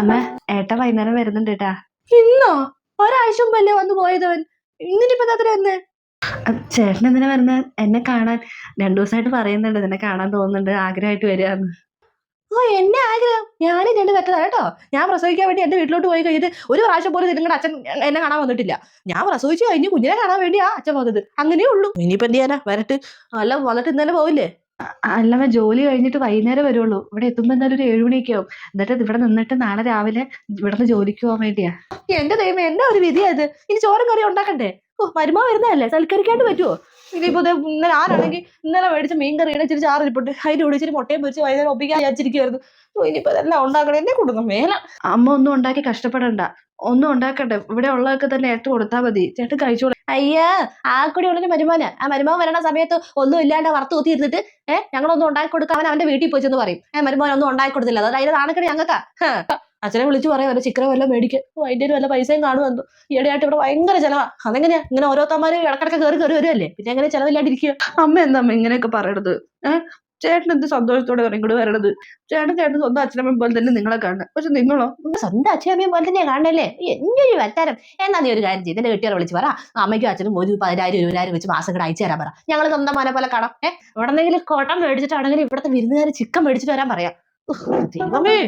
അമ്മ ഏട്ട വൈകുന്നേരം വരുന്നുണ്ട് കേട്ടാ ഇന്നോ? ഒരാഴ്ച മുമ്പല്ലേ വന്നു പോയതവൻ? ഇന്നിനിപ്പോ അത്ര വന്ന്? ചേട്ടൻ എന്തിനാ വരുന്ന? എന്നെ കാണാൻ രണ്ടു ദിവസമായിട്ട് പറയുന്നുണ്ട് നിന്നെ കാണാൻ തോന്നുന്നുണ്ട് ആഗ്രഹമായിട്ട് വരികയെന്ന്. ഓ എന്നെ ആഗ്രഹം? ഞാനും രണ്ട് പറ്റതാ കേട്ടോ. ഞാൻ പ്രസവിക്കാൻ വേണ്ടി എന്റെ വീട്ടിലോട്ട് പോയി കഴിഞ്ഞിട്ട് ഒരു പ്രാവശ്യം പോലും നിങ്ങളുടെ അച്ഛൻ എന്നെ കാണാൻ വന്നിട്ടില്ല. ഞാൻ പ്രസവിച്ചു കഴിഞ്ഞ് കുഞ്ഞിനെ കാണാൻ വേണ്ടിയാ അച്ഛൻ വന്നത്. അങ്ങനെയേ ഉള്ളൂ. ഇനിയിപ്പോ എന്ത് ചെയ്യാനാ? വരട്ട്. അല്ല വന്നിട്ട് ഇന്നലെ പോവില്ലേ? അല്ലമ്മ ജോലി കഴിഞ്ഞിട്ട് വൈകുന്നേരം വരുള്ളൂ. ഇവിടെ എത്തുമ്പോ എന്തായാലും ഒരു ഏഴുമണിയൊക്കെ ആവും. എന്നിട്ട് ഇവിടെ നിന്നിട്ട് നാളെ രാവിലെ ഇവിടുന്ന് ജോലിക്ക് പോകാൻ വേണ്ടിയാ. എന്റെ ദൈവം എന്നാ ഒരു വിധിയാ ഇത്? ഇനി ചോറും കറി ഉണ്ടാക്കണ്ടേ? ഓ മരുമോ വരുന്നതല്ലേ? സൽക്കരിക്കാണ്ട് പറ്റുമോ ഇനിയിപ്പോ ദേ ഇന്നലെ ആരാണെങ്കിൽ ഇന്നലെ മേടിച്ച മീൻ കറിയാണ് ഇച്ചിരി ചാറിരിപ്പുണ്ട് അതിന്റെ കൂടെ ഇച്ചിരി മുട്ടയും പൊരിച്ച് വൈകുന്നേരം ഒപ്പിക്കാൻ വിചാരിച്ചിരിക്കുവായിരുന്നു. ഓ ഇനിയിപ്പോ അതെല്ലാം ഉണ്ടാക്കണം. എന്നെ കൊടുക്കും മേല. അമ്മ ഒന്നും ഉണ്ടാക്കി കഷ്ടപ്പെടണ്ട. ഒന്നും ഉണ്ടാക്കണ്ട. ഇവിടെ ഉള്ളതൊക്കെ തന്നെ ഏട്ട് കൊടുത്താൽ മതി. ചേട്ടൻ കഴിച്ചോളൂ. അയ്യാ ആ കൂടി ഉള്ളൊരു മരുമോന. ആ മരുമോൻ വരണ സമയത്ത് ഒന്നും ഇല്ലാണ്ട് വറുത്ത് കുത്തി ഇരുന്നിട്ട് ഏഹ് ഞങ്ങളൊന്നും ഉണ്ടാക്കി കൊടുക്കാൻ അവൻ അവന്റെ വീട്ടിൽ പോയിച്ചെന്ന് പറയും. ഏഹ് മരുമാവൻ ഒന്നും ഉണ്ടാക്കി കൊടുത്തില്ല. അതായത് അതിന്റെ നാണക്കേട് ഞങ്ങൾക്കാ. അച്ഛനെ വിളിച്ചു പറയാം അവരെ ചിക്കനെ വല്ല മേടിക്കുക അതിന്റെ വല്ല പൈസയും കാണുമെന്തോ ഈയിടെയായിട്ട് ഇവിടെ ഭയങ്കര ചിലവാ. അതെങ്ങനെയാ? ഇങ്ങനെ ഓരോ ഓരോരുത്തന്മാര് ഇടക്കിടക്ക് കയറി കയറി വരുമല്ലേ പിന്നെ എങ്ങനെ ചിലവില്ലാണ്ടിരിക്കുക? അമ്മ എന്താ അമ്മ ഇങ്ങനെയൊക്കെ പറയണത്? ഏഹ് ചേട്ടൻ എന്ത് സന്തോഷത്തോടെ ഇങ്ങോട്ട് വരണത്? ചേട്ടൻ ചേട്ടൻ സ്വന്തം അച്ഛനമ്മ പോലെ തന്നെ നിങ്ങളെ കാണുന്നത് പക്ഷെ നിങ്ങളോ? സ്വന്തം അച്ഛനമ്മയും പോലെ തന്നെയാ കാണണല്ലേ? എന്റെ ഒരു വറ്റാരം എന്നാ നീ ഒരു കാര്യം ചെയ്ത് എന്റെ വിളിച്ച് പറ. അമ്മയ്ക്കും അച്ഛനും ഒരു പതിനായിരം ഇരുപതിനായിരം വെച്ച് മാസം കൂടെ അയച്ചു തരാൻ പറ. ഞങ്ങൾ സ്വന്തം മോനെ പോലെ കാണാം. ഏഹ് എവിടെന്നെങ്കിലും കോട്ടം മേടിച്ചിട്ടാണെങ്കിലും ഇവിടുത്തെ വിരുന്നുകാർ ചിക്കൻ മേടിച്ചിട്ട് വരാൻ പറയാം. ദൈവമേ.